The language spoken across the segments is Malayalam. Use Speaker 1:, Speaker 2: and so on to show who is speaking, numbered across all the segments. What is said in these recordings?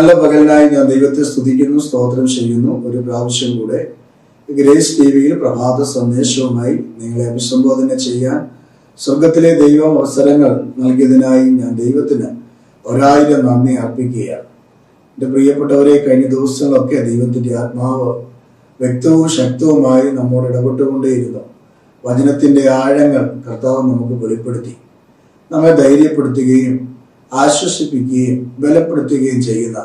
Speaker 1: നല്ല പകലിനായി ഞാൻ ദൈവത്തെ സ്തുതിക്കുന്നു സ്തോത്രം ചെയ്യുന്നു. ഒരു പ്രാവശ്യം കൂടെ ഗ്രേസ് ടി വിയിൽ പ്രഭാത സന്ദേശവുമായി നിങ്ങളെ അഭിസംബോധന ചെയ്യാൻ സ്വർഗത്തിലെ ദൈവം അവസരങ്ങൾ നൽകിയതിനായി ഞാൻ ദൈവത്തിന് ഒരായിരം നന്ദി അർപ്പിക്കുകയാണ്. എന്റെ പ്രിയപ്പെട്ടവരെ കഴിഞ്ഞ ദിവസങ്ങളൊക്കെ ദൈവത്തിന്റെ ആത്മാവ് വ്യക്തവും ശക്തവുമായി നമ്മോട് ഇടപെട്ടുകൊണ്ടേയിരുന്നു. വചനത്തിന്റെ ആഴങ്ങൾ കർത്താവ് നമുക്ക് വെളിപ്പെടുത്തി. നമ്മെ ധൈര്യപ്പെടുത്തുകയും ആശ്വസിപ്പിക്കുകയും ബലപ്പെടുത്തുകയും ചെയ്യുന്ന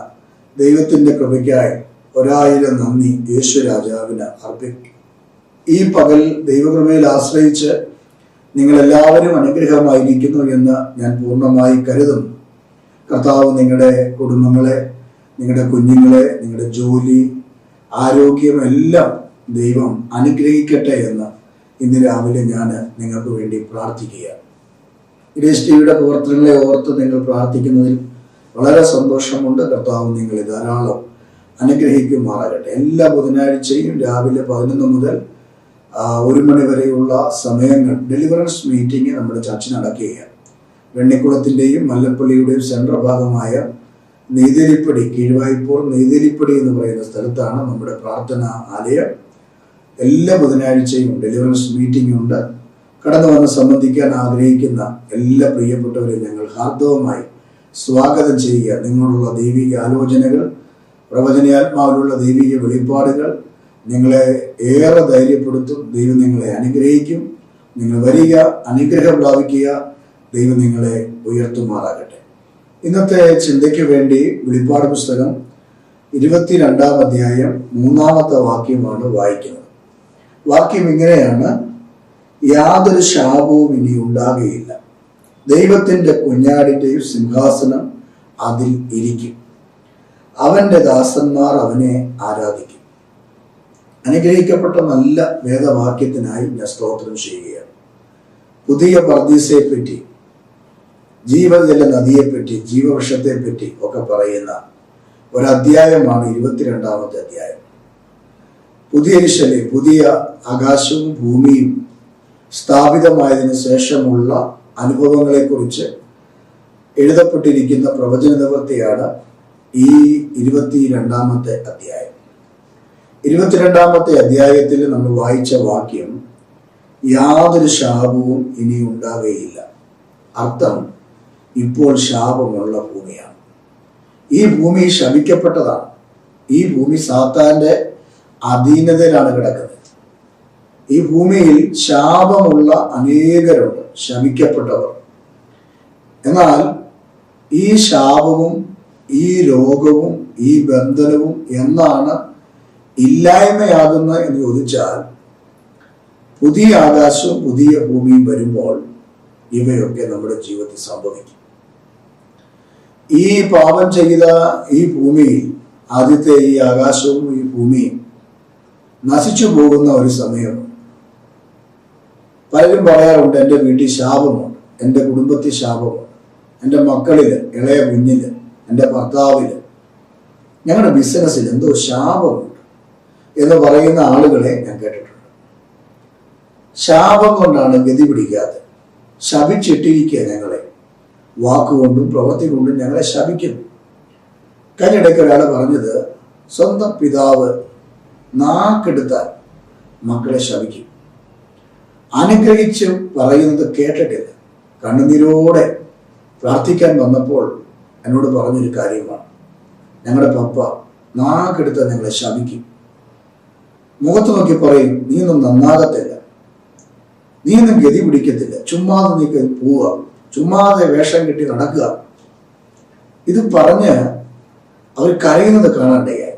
Speaker 1: ദൈവത്തിന്റെ കൃപയ്ക്കായി ഒരായിരം നന്ദി യേശു രാജാവിന് അർപ്പിക്കും. ഈ പകൽ ദൈവകൃപയിൽ ആശ്രയിച്ച് നിങ്ങൾ എല്ലാവരും അനുഗ്രഹമായിരിക്കുന്നു എന്ന് ഞാൻ പൂർണമായി കരുതുന്നു. കർത്താവ് നിങ്ങളുടെ കുടുംബങ്ങളെ നിങ്ങളുടെ കുഞ്ഞുങ്ങളെ നിങ്ങളുടെ ജോലി ആരോഗ്യം എല്ലാം ദൈവം അനുഗ്രഹിക്കട്ടെ എന്ന് ഇന്ന് രാവിലെ ഞാൻ നിങ്ങൾക്ക് വേണ്ടി പ്രാർത്ഥിക്കുകയാണ്. ഗ്രേസ് ടിവിയുടെ പ്രവർത്തനങ്ങളെ ഓർത്ത് നിങ്ങൾ പ്രാർത്ഥിക്കുന്നതിൽ വളരെ സന്തോഷമുണ്ട്. കർത്താവ് നിങ്ങളെ ധാരാളം അനുഗ്രഹിക്കുമാറാകട്ടെ. എല്ലാ ബുധനാഴ്ചയും രാവിലെ പതിനൊന്ന് മുതൽ ഒരു മണി വരെയുള്ള സമയങ്ങൾ ഡെലിവറൻസ് മീറ്റിംഗ് നമ്മുടെ ചർച്ച നടക്കുകയാണ്. വെണ്ണിക്കുളത്തിന്റെയും മല്ലപ്പള്ളിയുടെയും സെൻട്രൽ ഭാഗമായ നെയ്തേലിപ്പടി കീഴ്വായ്പൂർ നെയ്തേലിപ്പടി എന്ന് പറയുന്ന സ്ഥലത്താണ് നമ്മുടെ പ്രാർത്ഥന ആലയം. എല്ലാ ബുധനാഴ്ചയും ഡെലിവറൻസ് മീറ്റിംഗ് ഉണ്ട്. കടന്നു വന്ന് സംബന്ധിക്കാൻ ആഗ്രഹിക്കുന്ന എല്ലാ പ്രിയപ്പെട്ടവരെയും ഞങ്ങൾ ഹാർദവമായി സ്വാഗതം ചെയ്യുക. നിങ്ങളുള്ള ദൈവിക ആലോചനകൾ പ്രവചനയാത്മാവിലുള്ള ദൈവിക വെളിപ്പാടുകൾ നിങ്ങളെ ഏറെ ധൈര്യപ്പെടുത്തും. ദൈവം നിങ്ങളെ അനുഗ്രഹിക്കും. നിങ്ങൾ വരിക അനുഗ്രഹം പ്രാപിക്കുക. ദൈവം നിങ്ങളെ ഉയർത്തുമാറാകട്ടെ. ഇന്നത്തെ ചിന്തയ്ക്ക് വേണ്ടി വെളിപ്പാട് പുസ്തകം ഇരുപത്തിരണ്ടാം അധ്യായം മൂന്നാമത്തെ വാക്യമാണ് വായിക്കുന്നത്. വാക്യം ഇങ്ങനെയാണ്. യാതൊരു ശാപവും ഇനി ഉണ്ടാകുകയില്ല. ദൈവത്തിന്റെ കുഞ്ഞാടിന്റെയും സിംഹാസനം അതിൽ ഇരിക്കും. അവന്റെ ദാസന്മാർ അവനെ ആരാധിക്കും. അനുഗ്രഹിക്കപ്പെട്ട നല്ല വേദവാക്യത്തിനായി ഞാൻ സ്തോത്രം ചെയ്യുകയാണ്. പുതിയ പർദീസയെ പറ്റി ജീവജല നദിയെപ്പറ്റി ജീവവൃക്ഷത്തെ പറ്റി ഒക്കെ പറയുന്ന ഒരു അധ്യായമാണ് ഇരുപത്തിരണ്ടാമത്തെ അധ്യായം. പുതിയ ശലി പുതിയ ആകാശവും ഭൂമിയും സ്ഥാപിതമായതിനു ശേഷമുള്ള അനുഭവങ്ങളെക്കുറിച്ച് എഴുതപ്പെട്ടിരിക്കുന്ന പ്രവചന നിവൃത്തിയാണ് ഈ ഇരുപത്തിരണ്ടാമത്തെ അധ്യായം. ഇരുപത്തിരണ്ടാമത്തെ അധ്യായത്തിൽ നമ്മൾ വായിച്ച വാക്യം യാതൊരു ശാപവും ഇനി ഉണ്ടാവുകയില്ല അർത്ഥം ഇപ്പോൾ ശാപമുള്ള ഭൂമിയാണ്. ഈ ഭൂമി ശപിക്കപ്പെട്ടതാണ്. ഈ ഭൂമി സാത്താന്റെ അധീനതയിലാണ് കിടക്കുന്നത്. ഈ ഭൂമിയിൽ ശാപമുള്ള അനേകരുണ്ട് ശമിക്കപ്പെട്ടവർ. എന്നാൽ ഈ ശാപവും ഈ രോഗവും ഈ ബന്ധനവും എന്നാണ് ഇല്ലായ്മയാകുന്നത് എന്ന് ചോദിച്ചാൽ പുതിയ ആകാശവും പുതിയ ഭൂമിയും വരുമ്പോൾ ഇവയൊക്കെ നമ്മുടെ ജീവിതത്തിൽ സംഭവിക്കും. ഈ പാപം ചെയ്ത ഈ ഭൂമിയിൽ ആദ്യത്തെ ഈ ആകാശവും ഈ ഭൂമിയും നശിച്ചു പോകുന്ന ഒരു സമയമുണ്ട് പലരും പറയാറുണ്ട് എന്റെ വീട്ടിൽ ശാപമുണ്ട് എന്റെ കുടുംബത്തിൽ ശാപമുണ്ട് എന്റെ മക്കളിൽ ഇളയ കുഞ്ഞിൽ എന്റെ ഭർത്താവിൽ ഞങ്ങളുടെ ബിസിനസ്സിൽ എന്തോ ശാപമുണ്ട് എന്ന് പറയുന്ന ആളുകളെ ഞാൻ കേട്ടിട്ടുണ്ട്. ശാപം കൊണ്ടാണ് ഗതി പിടിക്കാതെ ശപിച്ചിട്ടിരിക്കുക ഞങ്ങളെ. വാക്കുകൊണ്ടും പ്രവൃത്തി കൊണ്ടും ഞങ്ങളെ ശപിക്കുന്നു. കഴിഞ്ഞിടയ്ക്ക് ഒരാൾ പറഞ്ഞത് സ്വന്തം പിതാവ് നാക്കെടുത്താൽ മക്കളെ ശപിക്കും. അനുഗ്രഹിച്ച് പറയുന്നത് കേട്ടിട്ടില്ല. കണ്ണുനീരോടെ പ്രാർത്ഥിക്കാൻ വന്നപ്പോൾ എന്നോട് പറഞ്ഞൊരു കാര്യമാണ്. ഞങ്ങളുടെ പപ്പ നാക്കെടുത്ത് ഞങ്ങളെ ശമിക്കും മുഖത്ത് നോക്കി പറയും നീ ഒന്നും നന്നാകത്തില്ല. നീ ഒന്നും ഗതി പിടിക്കത്തില്ല. ചുമ്മാതെ നീ പോവുക. ചുമ്മാതെ വേഷം കെട്ടി നടക്കുക. ഇത് പറഞ്ഞ് അവർ കരയുന്നത് കാണാണ്ടയായി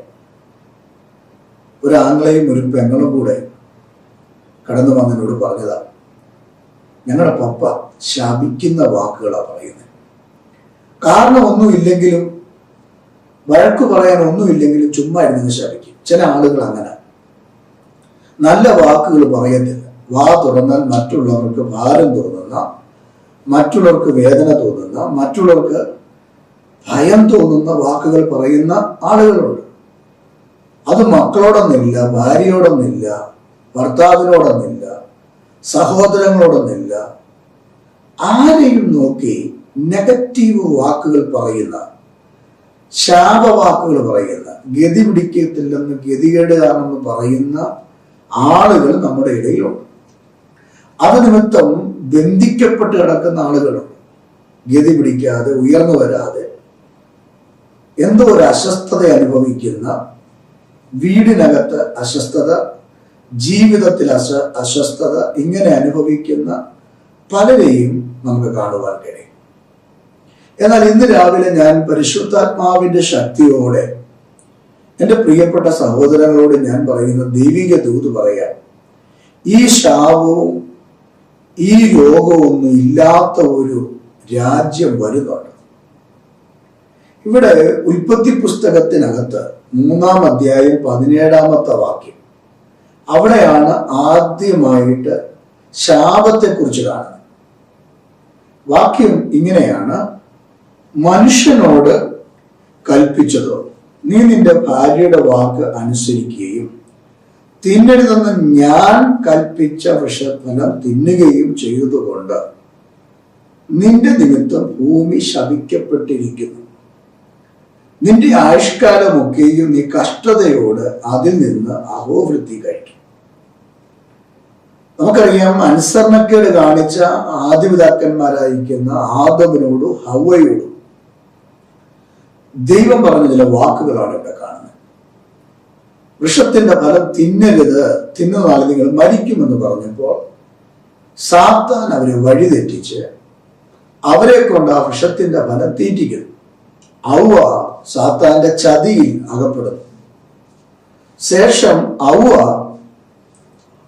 Speaker 1: ഒരു ആംഗ്ലയും ഒരു പെങ്ങളും കൂടെ കടന്നു വന്നതിനോട് പറഞ്ഞതാ. ഞങ്ങളുടെ പപ്പ ശപിക്കുന്ന വാക്കുകളാണ് പറയുന്നത് കാരണം ഒന്നുമില്ലെങ്കിലും വഴക്ക് പറയാൻ ഒന്നുമില്ലെങ്കിലും ചുമ്മാ ഇരുന്ന് ശപിക്കും. ചില ആളുകൾ അങ്ങനെ. നല്ല വാക്കുകൾ പറയത്തില്ല. വാ തുറന്നാൽ മറ്റുള്ളവർക്ക് ഭാരം തോന്നുന്ന മറ്റുള്ളവർക്ക് വേദന തോന്നുന്ന മറ്റുള്ളവർക്ക് ഭയം തോന്നുന്ന വാക്കുകൾ പറയുന്ന ആളുകളുണ്ട്. അത് മക്കളോടൊന്നില്ല ഭാര്യയോടൊന്നില്ല ഭർത്താവിനോടൊന്നില്ല സഹോദരങ്ങളോടൊന്നില്ല. ആരെയും നോക്കി നെഗറ്റീവ് വാക്കുകൾ പറയുന്ന ശാപവാക്കുകൾ പറയുന്ന ഗതി പിടിക്കത്തില്ലെന്ന് ഗതികേടുകാരെന്ന് പറയുന്ന ആളുകൾ നമ്മുടെ ഇടയിലുണ്ട്. അത് നിമിത്തം ബന്ധിക്കപ്പെട്ട് കിടക്കുന്ന ആളുകളുണ്ട്. ഗതി പിടിക്കാതെ ഉയർന്നു വരാതെ എന്തോ ഒരു അസ്വസ്ഥത അനുഭവിക്കുന്ന വീടിനകത്ത് അസ്വസ്ഥത ജീവിതത്തിൽ അശ്വ അസ്വസ്ഥത ഇങ്ങനെ അനുഭവിക്കുന്ന പലരെയും നമുക്ക് കാണുവാൻ കഴിയും. എന്നാൽ ഇന്ന് രാവിലെ ഞാൻ പരിശുദ്ധാത്മാവിന്റെ ശക്തിയോടെ എന്റെ പ്രിയപ്പെട്ട സഹോദരങ്ങളോട് ഞാൻ പറയുന്ന ദൈവിക ദൂത് പറയാം. ഈ ശാപവും ഈ രോഗമൊന്നും ഇല്ലാത്ത ഒരു രാജ്യം വരുന്നുണ്ട്. ഇവിടെ ഉൽപ്പത്തി പുസ്തകത്തിനകത്ത് മൂന്നാം അധ്യായം പതിനേഴാമത്തെ വാക്യം. അവിടെയാണ് ആദ്യമായിട്ട് ശാപത്തെക്കുറിച്ച് കാണുന്നത്. വാക്യം ഇങ്ങനെയാണ് മനുഷ്യനോട് കൽപ്പിച്ചതോ നീ നിന്റെ ഭാര്യയുടെ വാക്ക് അനുസരിക്കുകയും തിന്നരുതെന്ന് ഞാൻ കൽപ്പിച്ച വിഷഫലം തിന്നുകയും ചെയ്തതുകൊണ്ട് നിന്റെ നിമിത്തം ഭൂമി ശപിക്കപ്പെട്ടിരിക്കുന്നു. നിന്റെ ആയുഷ്കാലമൊക്കെയും നീ കഷ്ടതയോട് അതിൽ നിന്ന് അഹോവൃത്തി കഴിക്കും. നമുക്കറിയാം അനുസരണക്കേട് കാണിച്ച ആദിപിതാക്കന്മാരായിരിക്കുന്ന ആദവിനോടും ഹവയോടും ദൈവം പറഞ്ഞ ചില വാക്കുകളാണ് ഇവിടെ കാണുന്നത്. വൃഷത്തിന്റെ ഫലം തിന്നരുത് തിന്നുന്നാൽ നിങ്ങൾ മരിക്കുമെന്ന് പറഞ്ഞപ്പോൾ സാത്താൻ അവരെ വഴിതെറ്റിച്ച് അവരെ കൊണ്ട് ആ വൃഷത്തിന്റെ ഫലം തീറ്റിക്കുന്നു ഔവ സാത്താന്റെ ചതിയിൽ അകപ്പെടുന്നു ശേഷം ഔവ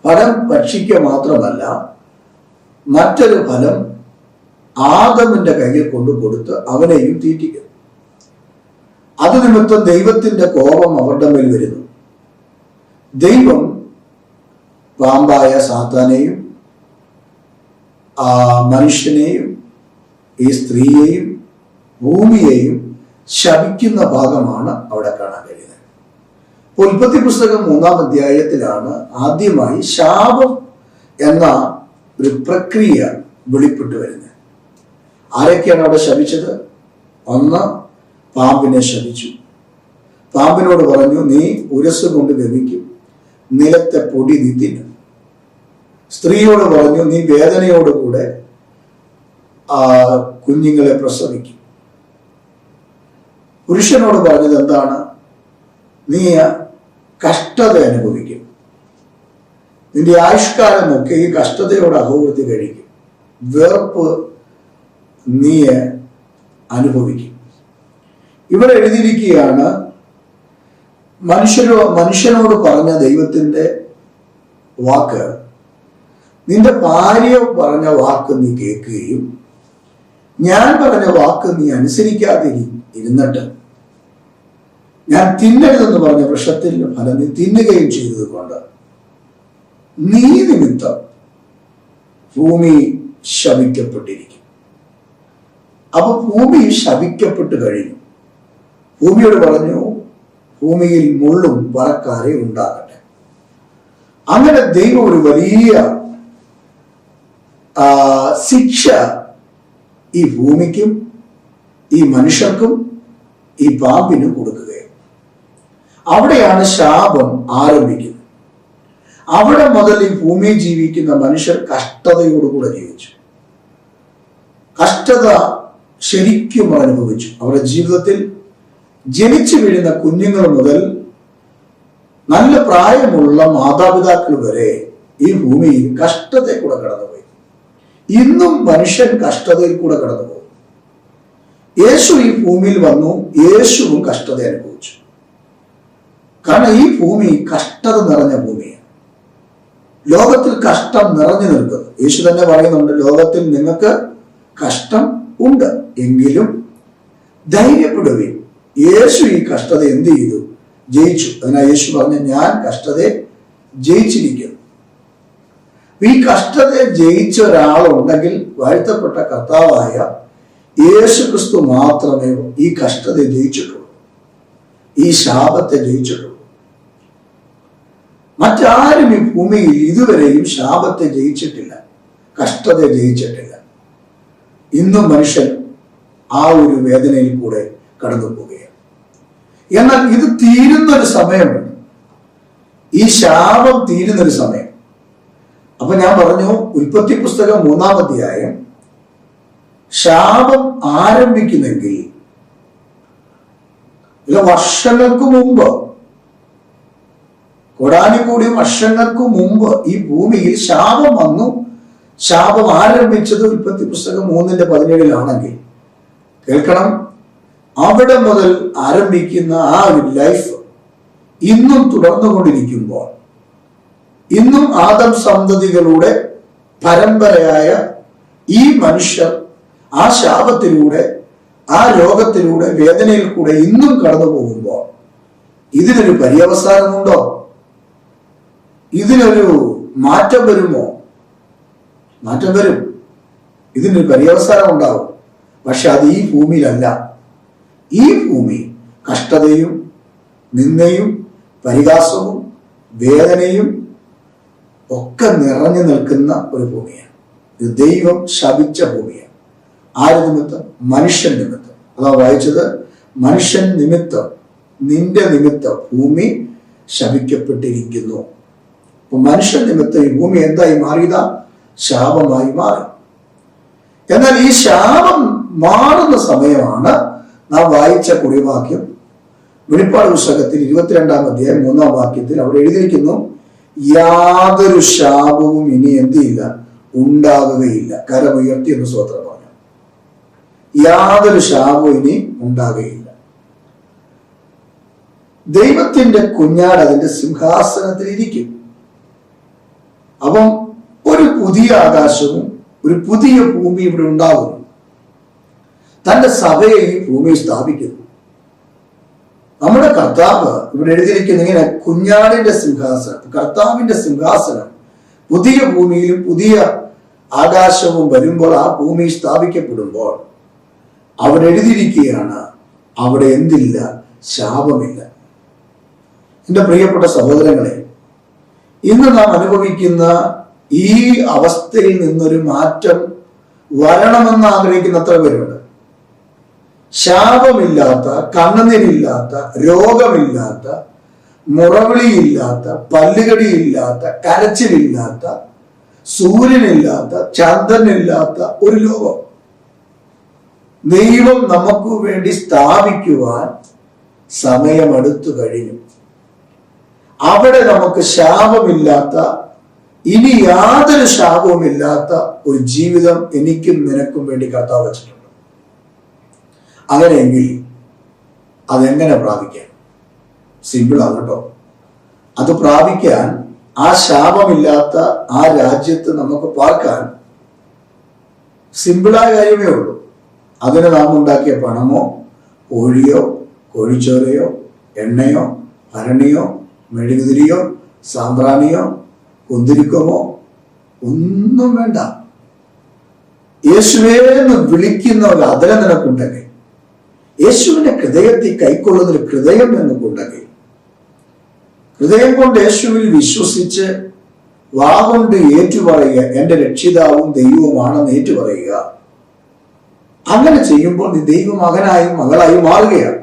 Speaker 1: ഫലം ഭക്ഷിക്കുക മാത്രമല്ല മറ്റൊരു ഫലം ആദമിന്റെ കയ്യിൽ കൊണ്ടു കൊടുത്ത് അവനെയും തീറ്റിക്കുന്നു അത് നിമിത്തം ദൈവത്തിന്റെ കോപം അവരുടെ മേൽ വരുന്നു. ദൈവം പാമ്പായ സാത്താനെയും ആ മനുഷ്യനെയും ഈ സ്ത്രീയെയും ഭൂമിയെയും ശപിക്കുന്ന ഭാഗമാണ് കഴിയുന്നത് ഉൽപ്പത്തി പുസ്തകം മൂന്നാം അധ്യായത്തിലാണ് ആദ്യമായി ശാപം എന്ന ഒരു പ്രക്രിയ വെളിപ്പെട്ടു വരുന്നത്. ആരൊക്കെയാണ് അവിടെ ശപിച്ചത്? ഒന്ന് പാമ്പിനെ ശപിച്ചു. പാമ്പിനോട് പറഞ്ഞു നീ ഉരസ് കൊണ്ട് ഗമിക്കും നിലത്തെ പൊടി നീ തിന്നും. സ്ത്രീയോട് പറഞ്ഞു നീ വേദനയോടുകൂടെ ആ കുഞ്ഞുങ്ങളെ പ്രസവിക്കും. പുരുഷനോട് പറഞ്ഞത് എന്താണ്? നീ കഷ്ടത അനുഭവിക്കും. നിന്റെ ആയുഷ്കാലമൊക്കെ ഈ കഷ്ടതയോട് അഹോവൃത്തി കഴിക്കും. വെറുപ്പ് നീ അനുഭവിക്കും. ഇവിടെ എഴുതിയിരിക്കുകയാണ് മനുഷ്യരോ മനുഷ്യനോട് പറഞ്ഞ ദൈവത്തിന്റെ വാക്ക് നിന്റെ ഭാര്യ പറഞ്ഞ വാക്ക് നീ കേൾക്കുകയും ഞാൻ പറഞ്ഞ വാക്ക് നീ അനുസരിക്കാതിരി ഇരുന്നിട്ട് ഞാൻ തിന്നരുതെന്ന് പറഞ്ഞ വൃക്ഷത്തിൽ ഫലം നീ തിന്നുകയും ചെയ്തത് കൊണ്ട്. നീ നിമിത്തം ഭൂമി ശവിക്കപ്പെട്ടിരിക്കും അപ്പൊ ഭൂമി ശവിക്കപ്പെട്ട് കഴിഞ്ഞു. ഭൂമിയോട് പറഞ്ഞു ഭൂമിയിൽ മുള്ളും പറക്കാരെ ഉണ്ടാകട്ടെ. അങ്ങനെ ദൈവം ഒരു വലിയ ശിക്ഷ ഈ ഭൂമിക്കും ഈ മനുഷ്യർക്കും ഈ പാമ്പിനും കൊടുക്കുകയും അവിടെയാണ് ശാപം ആരംഭിക്കുന്നത്. അവിടെ മുതൽ ഈ ഭൂമിയിൽ ജീവിക്കുന്ന മനുഷ്യർ കഷ്ടതയോടുകൂടെ ജീവിച്ചു. കഷ്ടത ശരിക്കും അനുഭവിച്ചു അവരുടെ ജീവിതത്തിൽ ജനിച്ചു വീഴുന്ന കുഞ്ഞുങ്ങൾ മുതൽ നല്ല പ്രായമുള്ള മാതാപിതാക്കൾ വരെ ഈ ഭൂമിയിൽ കഷ്ടത്തെ കൂടെ കടന്നുപോയി. ഇന്നും മനുഷ്യൻ കഷ്ടതയിൽ കൂടെ കടന്നുപോകും യേശു ഈ ഭൂമിയിൽ വന്നു. യേശുവും കഷ്ടത അനുഭവിച്ചു. കാരണം ഈ ഭൂമി കഷ്ടത നിറഞ്ഞ ഭൂമിയാണ്. ലോകത്തിൽ കഷ്ടം നിറഞ്ഞു നിൽക്കുന്നു. യേശു തന്നെ പറയുന്നുണ്ട് ലോകത്തിൽ നിങ്ങൾക്ക് കഷ്ടം ഉണ്ട്. എങ്കിലും ധൈര്യപ്പെടുകയും യേശു ഈ കഷ്ടത എന്ത് ചെയ്തു? ജയിച്ചു. അതിനാൽ യേശു പറഞ്ഞ ഞാൻ കഷ്ടതയെ ജയിച്ചിരിക്കുന്നു. ഈ കഷ്ടതയെ ജയിച്ച ഒരാളുണ്ടെങ്കിൽ വാഴ്ത്തപ്പെട്ട കർത്താവായ യേശു ക്രിസ്തു മാത്രമേ ഈ കഷ്ടതയെ ജയിച്ചിട്ടുള്ളൂ. ഈ ശാപത്തെ ജയിച്ചിട്ടുള്ളൂ. മറ്റാരും ഈ ഭൂമിയിൽ ഇതുവരെയും ശാപത്തെ ജയിച്ചിട്ടില്ല കഷ്ടതയെ ജയിച്ചിട്ടില്ല. ഇന്നും മനുഷ്യൻ ആ ഒരു വേദനയിൽ കൂടെ കടന്നു പോവുകയാണ് എന്നാൽ ഇത് തീരുന്നൊരു സമയമുണ്ട് ഈ ശാപം തീരുന്നൊരു സമയം. അപ്പൊ ഞാൻ പറഞ്ഞു ഉൽപ്പത്തി പുസ്തകം മൂന്നാം അധ്യായം. ശാപം ആരംഭിക്കുന്നെങ്കിൽ വർഷങ്ങൾക്ക് മുമ്പ് കോടാനുകൂടി വർഷങ്ങൾക്ക് മുമ്പ് ഈ ഭൂമിയിൽ ശാപം വന്നു. ശാപം ആരംഭിച്ചത് ഉൽപ്പത്തി പുസ്തകം മൂന്നിന്റെ പതിനേഴിലാണെങ്കിൽ. കേൾക്കണം. അവിടെ മുതൽ ആരംഭിക്കുന്ന ആ ഒരു ലൈഫ് ഇന്നും തുടർന്നുകൊണ്ടിരിക്കുമ്പോൾ ഇന്നും ആദം സന്തതികളുടെ പരമ്പരയായ ഈ മനുഷ്യർ ആ ശാപത്തിലൂടെ ആ രോഗത്തിലൂടെ വേദനയിൽ കൂടെ ഇന്നും കടന്നു പോകുമ്പോൾ ഇതിനൊരു പര്യവസാനമുണ്ടോ? ഇതിനൊരു മാറ്റം വരുമോ? മാറ്റം വരും. ഇതിനൊരു പര്യവസാനം ഉണ്ടാവും. പക്ഷെ അത് ഈ ഭൂമിയിലല്ല. ഈ ഭൂമി കഷ്ടതയും നിന്ദയും പരിഹാസവും വേദനയും ഒക്കെ നിറഞ്ഞു നിൽക്കുന്ന ഒരു ഭൂമിയാണ്. ഇത് ദൈവം ശപിച്ച ഭൂമിയാണ്. ആര് നിമിത്തം? മനുഷ്യൻ നിമിത്തം. അതാ വായിച്ചത് മനുഷ്യൻ നിമിത്തം നിന്റെ നിമിത്തം ഭൂമി ശപിക്കപ്പെട്ടിരിക്കുന്നു. അപ്പൊ മനുഷ്യ നിമിത്തം ഈ ഭൂമി എന്തായി മാറിയതാ? ശാപമായി മാറി. എന്നാൽ ഈ ശാപം മാറുന്ന സമയമാണ് നാം വായിച്ച കുറിവാക്യം വെളിപ്പാട് പുസ്തകത്തിൽ ഇരുപത്തിരണ്ടാം അധ്യായം മൂന്നാം വാക്യത്തിൽ അവിടെ എഴുതിയിരിക്കുന്നു യാതൊരു ശാപവും ഇനി എന്തില്ല ഉണ്ടാകുകയില്ല. കരമുയർത്തി എന്ന് സ്വത്രം പറഞ്ഞു. യാതൊരു ശാപവും ഇനി ഉണ്ടാകുകയില്ല. ദൈവത്തിന്റെ കുഞ്ഞാട് അതിന്റെ സിംഹാസനത്തിൽ ഇരിക്കും അപ്പം ഒരു പുതിയ ആകാശവും ഒരു പുതിയ ഭൂമി ഇവിടെ ഉണ്ടാകുന്നു തന്റെ സഭയെ ഈ ഭൂമിയിൽ സ്ഥാപിക്കുന്നു. നമ്മുടെ കർത്താവ് ഇവിടെ എഴുതിയിരിക്കുന്ന ഇങ്ങനെ കുഞ്ഞാടിന്റെ സിംഹാസനം കർത്താവിന്റെ സിംഹാസനം പുതിയ ഭൂമിയിലും പുതിയ ആകാശവും വരുമ്പോൾ ആ ഭൂമി സ്ഥാപിക്കപ്പെടുമ്പോൾ അവിടെ എഴുതിയിരിക്കുകയാണ് അവിടെ എന്തില്ല ശാപമില്ല. എന്റെ പ്രിയപ്പെട്ട സഹോദരങ്ങളെ ഇന്ന് നാം അനുഭവിക്കുന്ന ഈ അവസ്ഥയിൽ നിന്നൊരു മാറ്റം വരണമെന്ന് ആഗ്രഹിക്കുന്ന അത്ര പേരുണ്ട്. ശാപമില്ലാത്ത കണ്ണുനീരില്ലാത്ത രോഗമില്ലാത്ത മുറവിളിയില്ലാത്ത പല്ലുകടിയില്ലാത്ത കരച്ചിലില്ലാത്ത സൂര്യനില്ലാത്ത ചന്ദ്രനില്ലാത്ത ഒരു ലോകം. ദൈവം നമുക്ക് വേണ്ടി സ്ഥാപിക്കുവാൻ സമയമെടുത്തു കഴിഞ്ഞു. അവിടെ നമുക്ക് ശാപമില്ലാത്ത ഇനി യാതൊരു ശാപവുമില്ലാത്ത ഒരു ജീവിതം എനിക്കും നിനക്കും വേണ്ടി കർത്താവ് വച്ചിട്ടുണ്ട്. അങ്ങനെയെങ്കിൽ അതെങ്ങനെ പ്രാപിക്കാം? സിമ്പിളാണ് കേട്ടോ. അത് പ്രാപിക്കാൻ ആ ശാപമില്ലാത്ത ആ രാജ്യത്ത് നമുക്ക് പാർക്കാൻ സിമ്പിളായ കാര്യമേ ഉള്ളൂ. അതിന് നാം ഉണ്ടാക്കിയ പണമോ കോഴിയോ കോഴിച്ചോരയോ എണ്ണയോ ഭരണിയോ മെഴുകുതിരിയോ സാമ്പ്രാണിയോ കുന്തിരിക്കമോ? ഒന്നും വേണ്ട. യേശുവേ എന്ന് വിളിക്കുന്ന ഒരു അതല നിനക്കുണ്ടെങ്കിൽ യേശുവിന്റെ ഹൃദയത്തിൽ കൈക്കൊള്ളുന്ന ഒരു ഹൃദയം നിനക്കുണ്ടെങ്കിൽ ഹൃദയം കൊണ്ട് യേശുവിൽ വിശ്വസിച്ച് വാ കൊണ്ട് ഏറ്റുപറയുക എന്റെ രക്ഷിതാവും ദൈവവുമാണെന്ന് ഏറ്റുപറയുക. അങ്ങനെ ചെയ്യുമ്പോൾ നീ ദൈവമകനായും മകളായും മാറുകയാണ്.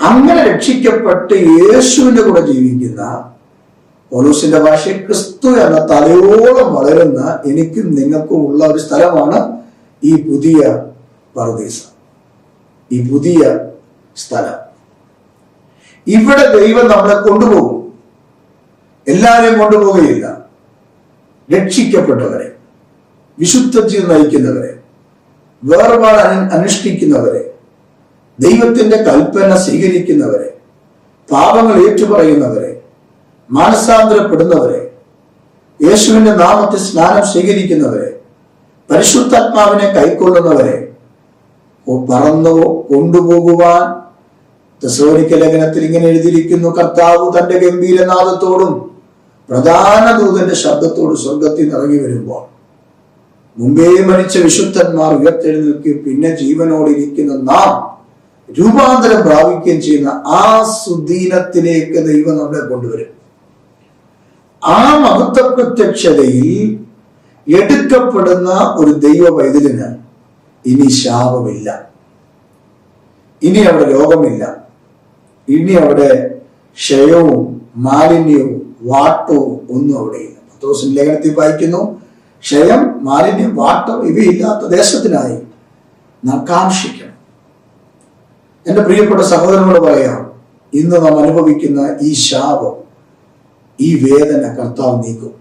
Speaker 1: അങ്ങനെ രക്ഷിക്കപ്പെട്ട് യേശുവിന്റെ കൂടെ ജീവിക്കുന്ന പോലൂസിന്റെ ഭാഷയിൽ ക്രിസ്തു എന്ന തലയോളം വളരുന്ന എനിക്കും നിങ്ങൾക്കും ഉള്ള ഒരു സ്ഥലമാണ് ഈ പുതിയ പർദീസ. ഈ പുതിയ സ്ഥലം. ഇവിടെ ദൈവം നമ്മളെ കൊണ്ടുപോകും. എല്ലാവരെയും കൊണ്ടുപോവുകയില്ല. രക്ഷിക്കപ്പെട്ടവരെ വിശുദ്ധ ജീവിതം നയിക്കുന്നവരെ വേർപാട് അനു- അനുഷ്ഠിക്കുന്നവരെ ദൈവത്തിന്റെ കൽപ്പന സ്വീകരിക്കുന്നവരെ പാപങ്ങൾ ഏറ്റുപറയുന്നവരെ മാനസാന്തരപ്പെടുന്നവരെ യേശുവിന്റെ നാമത്തിൽ സ്നാനം സ്വീകരിക്കുന്നവരെ പരിശുദ്ധാത്മാവിനെ കൈക്കൊള്ളുന്നവരെ പറന്നു കൊണ്ടുപോകുവാൻ. തെസോനിക്ക ലേഖനത്തിൽ ഇങ്ങനെ എഴുതിയിരിക്കുന്നു കർത്താവ് തന്റെ ഗംഭീരനാഥത്തോടും പ്രധാന ദൂതന്റെ ശബ്ദത്തോട് സ്വർഗത്തിൽ നിറങ്ങി വരുമ്പോൾ മുമ്പേ മരിച്ച വിശുദ്ധന്മാർ ഉയർത്തെഴുന്നേൽക്കുകയും പിന്നെ ജീവനോടിരിക്കുന്ന നാം രൂപാന്തരം പ്രാപിക്കുകയും ചെയ്യുന്ന ആ സുദീനത്തിലേക്ക് ദൈവം നമ്മളെ കൊണ്ടുവരും. ആ മഹത്വ പ്രത്യക്ഷതയിൽ എടുക്കപ്പെടുന്ന ഒരു ദൈവ വൈദ്യുതിന് ഇനി ശാപമില്ല. ഇനി അവിടെ രോഗമില്ല. ഇനി അവിടെ ക്ഷയവും മാലിന്യവും വാട്ടവും ഒന്നും അവിടെയില്ല പത്തോസിന്റെ ലേഖനത്തിൽ വായിക്കുന്നു ക്ഷയം മാലിന്യം വാട്ടം ഇവയില്ലാത്ത ദേശത്തിനായി നാം കാക്ഷിക്കണം. എന്റെ പ്രിയപ്പെട്ട സഹോദരങ്ങൾ പറയാം ഇന്ന് നാം അനുഭവിക്കുന്ന ഈ ശാപം ഈ വേദന കർത്താവ് നീക്കും.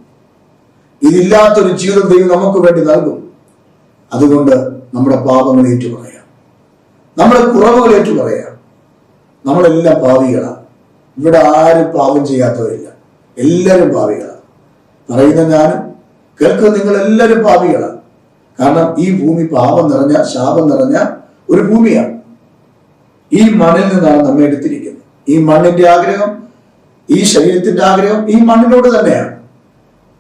Speaker 1: ഇതില്ലാത്തൊരു ജീവിതം ദൈവം നമുക്ക് വേണ്ടി നൽകും. അതുകൊണ്ട് നമ്മുടെ പാപങ്ങൾ ഏറ്റു പറയാം നമ്മുടെ കുറവുകൾ ഏറ്റു പറയാം നമ്മളെല്ലാം പാവികളാണ് ഇവിടെ ആരും പാപം ചെയ്യാത്തവരില്ല. എല്ലാവരും പാവികളാണ് പറയുന്ന ഞാനും കേൾക്കുന്ന നിങ്ങൾ എല്ലാവരും പാപികളാണ് കാരണം ഈ ഭൂമി പാപം നിറഞ്ഞ ശാപം നിറഞ്ഞ ഒരു ഭൂമിയാണ് ഈ മണ്ണിൽ നിന്നാണ് നമ്മെ എടുത്തിരിക്കുന്നത്. ഈ മണ്ണിന്റെ ആഗ്രഹം ഈ ശരീരത്തിന്റെ ആഗ്രഹം ഈ മണ്ണിനോട് തന്നെയാണ്.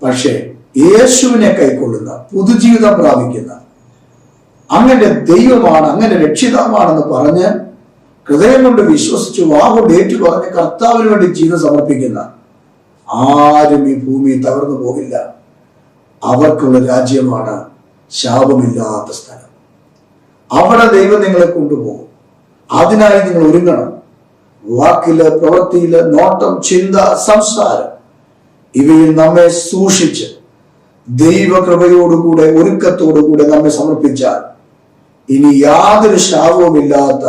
Speaker 1: പക്ഷേ യേശുവിനെ കൈക്കൊള്ളുന്ന പുതുജീവിതം പ്രാപിക്കുന്ന അങ്ങനെ ദൈവമാണ് അങ്ങനെ രക്ഷിതാവാണെന്ന് പറഞ്ഞ് ഹൃദയം കൊണ്ട് വിശ്വസിച്ച് വാഹുകൊണ്ട് ഏറ്റു പറഞ്ഞ് കർത്താവിന് വേണ്ടി ജീവിതം സമർപ്പിക്കുന്ന ആരും ഈ ഭൂമി തകർന്നു പോകില്ല. അവർക്കുള്ള രാജ്യമാണ് ശാപമില്ലാത്ത സ്ഥലം. അവിടെ ദൈവം നിങ്ങളെ കൊണ്ടുപോകും. അതിനായി നിങ്ങൾ ഒരുങ്ങണം. വാക്കിൽ പ്രവൃത്തിയിൽ നോട്ടം ചിന്ത സംസാരം ഇവയിൽ നമ്മെ സൂക്ഷിച്ച് ദൈവകൃപയോടുകൂടെ ഒരുക്കത്തോടുകൂടെ നമ്മെ സമർപ്പിച്ചാൽ ഇനി യാതൊരു ശാപവുമില്ലാത്ത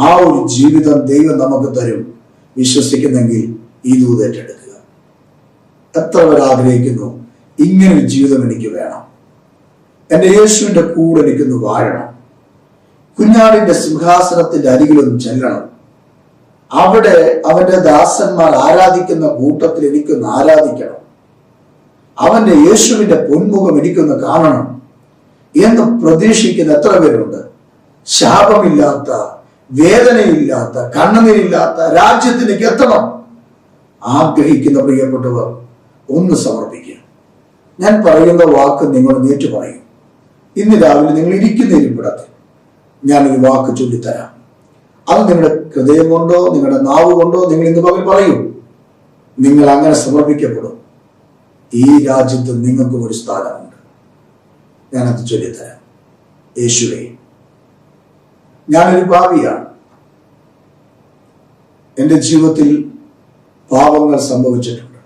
Speaker 1: ആ ഒരു ജീവിതം ദൈവം നമുക്ക് തരും. വിശ്വസിക്കുന്നെങ്കിൽ ഈ ദൂത് ഏറ്റെടുക്കുക. എത്ര പേർ ആഗ്രഹിക്കുന്നു ഇങ്ങനൊരു ജീവിതം എനിക്ക് വേണം. എന്റെ യേശുവിന്റെ കൂടെ എനിക്കൊന്ന് വാഴണം. കുഞ്ഞാടിന്റെ സിംഹാസനത്തിന്റെ അരികിലൊന്ന് ചെല്ലണം. അവിടെ അവന്റെ ദാസന്മാർ ആരാധിക്കുന്ന കൂട്ടത്തിൽ എനിക്കൊന്ന് ആരാധിക്കണം. അവന്റെ യേശുവിന്റെ പൊന്മുഖം എനിക്കൊന്ന് കാണണം എന്ന് പ്രതീക്ഷിക്കുന്ന എത്ര പേരുണ്ട്? ശാപമില്ലാത്ത വേദനയില്ലാത്ത കണ്ണുനീരില്ലാത്ത രാജ്യത്തിലേക്ക് എത്തണം ആഗ്രഹിക്കുന്ന പ്രിയപ്പെട്ടവർ ഒന്ന് സമർപ്പിക്കുക. ഞാൻ പറയുന്ന വാക്ക് നിങ്ങൾ നേറ്റു പറയും. ഇന്ന് രാവിലെ നിങ്ങൾ ഇരിക്കുന്ന ഇരിപ്പിടത്തിൽ ഞാനൊരു വാക്ക് ചൊല്ലിത്തരാം. അത് നിങ്ങളുടെ ഹൃദയം കൊണ്ടോ നിങ്ങളുടെ നാവ് കൊണ്ടോ നിങ്ങൾ ഇന്ന് പകൽ പറയൂ. നിങ്ങൾ അങ്ങനെ സമർപ്പിക്കപ്പെടും. ഈ രാജ്യത്ത് നിങ്ങൾക്കും ഒരു സ്ഥാനമുണ്ട്. ഞാനത് ചൊല്ലിത്തരാം. യേശുവേ ഞാനൊരു പാപിയാണ്. എന്റെ ജീവിതത്തിൽ പാപങ്ങൾ സംഭവിച്ചിട്ടുണ്ട്.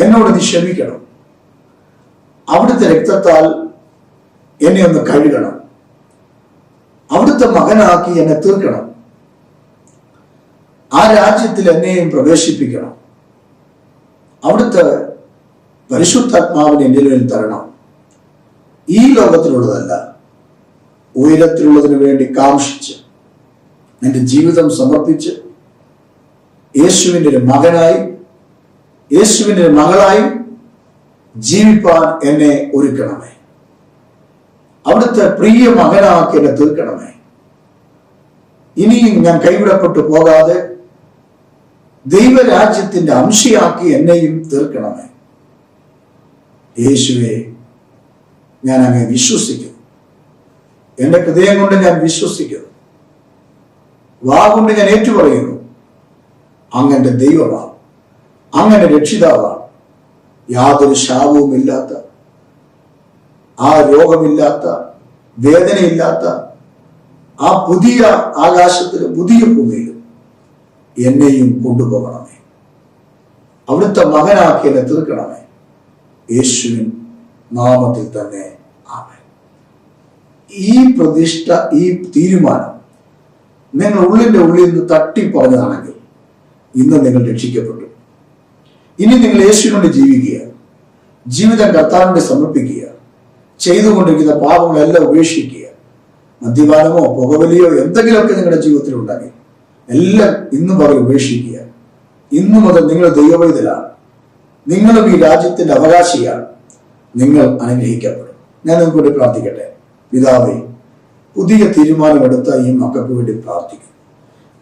Speaker 1: എന്നോട് നീ ക്ഷമിക്കണം. അവിടുത്തെ രക്തത്താൽ എന്നെ ഒന്ന് കഴുകണം. അവിടുത്തെ മകനാക്കി എന്നെ തീർക്കണം. ആ രാജ്യത്തിൽ എന്നെയും പ്രവേശിപ്പിക്കണം. അവിടുത്തെ പരിശുദ്ധാത്മാവിനെ എന്റെ മേൽ തരണം. ഈ ലോകത്തിലുള്ളതല്ല ഉയരത്തിലുള്ളതിനു വേണ്ടി കാംക്ഷിച്ച് എന്റെ ജീവിതം സമർപ്പിച്ച് യേശുവിന്റെ ഒരു മകനായി യേശുവിന്റെ മകളായി ജീവിപ്പാൻ എന്നെ ഒരുക്കണമേ. അവിടുത്തെ പ്രിയ മകനാക്കി എന്നെ തീർക്കണമേ. ഇനിയും ഞാൻ കൈവിടപ്പെട്ടു പോകാതെ ദൈവരാജ്യത്തിന്റെ അംശയാക്കി എന്നെയും തീർക്കണമേ. യേശുവെ ഞാൻ അങ്ങ് വിശ്വസിക്കുന്നു. എന്റെ ഹൃദയം കൊണ്ട് ഞാൻ വിശ്വസിക്കുന്നു. വാ കൊണ്ട് ഞാൻ ഏറ്റുപറയുന്നു. അങ്ങന്റെ ദൈവമാണ്. അങ്ങനെ രക്ഷിതാവാണ്. യാതൊരു ശാപവും ഇല്ലാത്ത ആ രോഗമില്ലാത്ത വേദനയില്ലാത്ത ആ പുതിയ ആകാശത്തിലെ പുതിയ ഭൂമിയിലും എന്നെയും കൊണ്ടുപോകണമേ. അവിടുത്തെ മകനാക്കി എന്നെ തീർക്കണമേ. യേശുവിൻ നാമത്തിൽ തന്നെ ആമേൻ. ഈ പ്രതിഷ്ഠ ഈ തീരുമാനം നിങ്ങൾ ഉള്ളിന്റെ ഉള്ളിൽ നിന്ന് തട്ടി പറഞ്ഞതാണെങ്കിൽ ഇന്ന് നിങ്ങൾ രക്ഷിക്കപ്പെട്ടു. ഇനി നിങ്ങൾ യേശുവിനോട് ജീവിക്കുക. ജീവിതം കർത്താവിന്റെ സമർപ്പിക്കുക. ചെയ്തുകൊണ്ടിരിക്കുന്ന പാപങ്ങളെല്ലാം ഉപേക്ഷിക്കുക. മദ്യപാനമോ പുകവലിയോ എന്തെങ്കിലുമൊക്കെ നിങ്ങളുടെ ജീവിതത്തിൽ ഉണ്ടെങ്കിൽ എല്ലാം ഇന്നും പറയും ഉപേക്ഷിക്കുക. ഇന്നു മുതൽ നിങ്ങൾ ദൈവവൈതലാണ് നിങ്ങളും ഈ രാജ്യത്തിന്റെ അവകാശിയാണ്. നിങ്ങൾ അനുഗ്രഹിക്കപ്പെടും. ഞാൻ നിങ്ങൾക്ക് വേണ്ടി പ്രാർത്ഥിക്കട്ടെ. പിതാവേ പുതിയ തീരുമാനമെടുത്ത ഈ മക്കൾക്ക് വേണ്ടി പ്രാർത്ഥിക്കും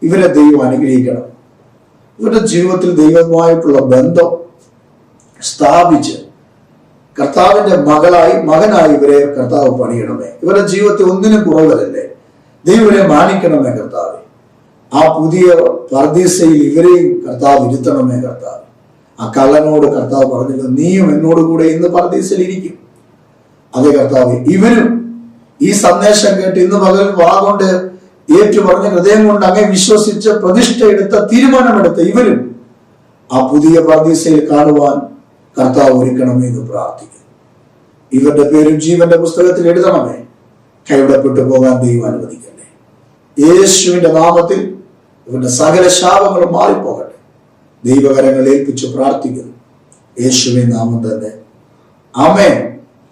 Speaker 1: ഇവരെ ദൈവം അനുഗ്രഹിക്കണം. ഇവരുടെ ജീവിതത്തിൽ ദൈവവുമായിട്ടുള്ള ബന്ധം സ്ഥാപിച്ച് കർത്താവിന്റെ മകളായി മകനായി ഇവരെ കർത്താവ് പണിയണമേ. ഇവരുടെ ജീവിതത്തിൽ ഒന്നിനും കുറവല്ലേ ദൈവം ഇവരെ മാനിക്കണമേ കർത്താവ്. ആ പുതിയ പർദീസയിൽ ഇവരെയും കർത്താവ് ഇരുത്തണമേ കർത്താവ്. ആ കള്ളനോട് കർത്താവ് പറഞ്ഞില്ല നീയും എന്നോട് കൂടെ ഇന്ന് പർദീസയിൽ ഇരിക്കും. അതെ കർത്താവ് ഇവരും ഈ സന്ദേശം കേട്ട് ഇന്ന് പകൽ വാ കൊണ്ട് ഏറ്റുപറഞ്ഞ ഹൃദയം കൊണ്ട് അങ്ങേ വിശ്വസിച്ച് പ്രതിഷ്ഠ എടുത്ത തീരുമാനമെടുത്ത ഇവരും ആ പുതിയ പർദീസയിൽ കാണുവാൻ കർത്താവ് ഒരുക്കണമേ എന്ന് പ്രാർത്ഥിക്കുന്നു. ഇവരുടെ പേരും ജീവന്റെ പുസ്തകത്തിൽ എഴുതണമേ. കൈവിടപ്പെട്ടു പോകാൻ ദൈവം അനുവദിക്കണേ യേശുവിന്റെ നാമത്തിൽ ഇവരുടെ സകല ശാപങ്ങളും മാറിപ്പോകട്ടെ. ദൈവകരങ്ങൾ ഏൽപ്പിച്ച് പ്രാർത്ഥിക്കുന്നു. യേശുവിൻ നാമം തന്നെ. അമേ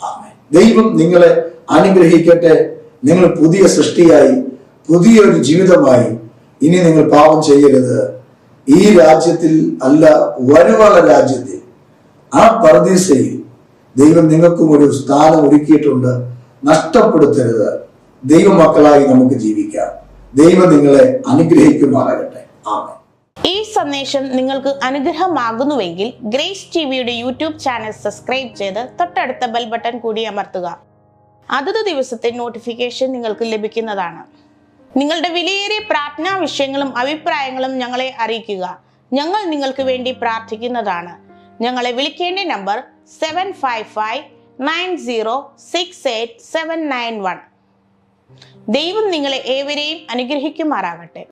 Speaker 1: അമേ ദൈവം നിങ്ങളെ അനുഗ്രഹിക്കട്ടെ. നിങ്ങൾ പുതിയ സൃഷ്ടിയായി പുതിയൊരു ജീവിതമായി. ഇനി നിങ്ങൾ പാപം ചെയ്യരുത്. ഈ രാജ്യത്തിൽ അല്ല വരുവാനുള്ള രാജ്യത്തിൽ ആ പർദീസയിൽ ദൈവം നിങ്ങൾക്കും ഒരു സ്ഥാനം ഒരുക്കിയിട്ടുണ്ട്. നഷ്ടപ്പെടുത്തരുത്. ദൈവമക്കളായി നമുക്ക് ജീവിക്കാം. ദൈവം നിങ്ങളെ അനുഗ്രഹിക്കുമാറാകട്ടെ. ആമേ
Speaker 2: ഈ സന്ദേശം നിങ്ങൾക്ക് അനുഗ്രഹമാകുന്നുവെങ്കിൽ ഗ്രേസ് ടിവിയുടെ യൂട്യൂബ് ചാനൽ സബ്സ്ക്രൈബ് ചെയ്ത് തൊട്ടടുത്ത ബെൽ ബട്ടൺ കൂടി അമർത്തുക. അതത് ദിവസത്തെ നോട്ടിഫിക്കേഷൻ നിങ്ങൾക്ക് ലഭിക്കുന്നതാണ്. നിങ്ങളുടെ വിലയേറിയ പ്രാർത്ഥനാ വിഷയങ്ങളും അഭിപ്രായങ്ങളും ഞങ്ങളെ അറിയിക്കുക. ഞങ്ങൾ നിങ്ങൾക്ക് വേണ്ടി പ്രാർത്ഥിക്കുന്നതാണ്. ഞങ്ങളെ വിളിക്കേണ്ട number seven five five nine zero six eight seven nine one ദൈവം നിങ്ങളെ ഏവരെയും അനുഗ്രഹിക്കുമാറാകട്ടെ.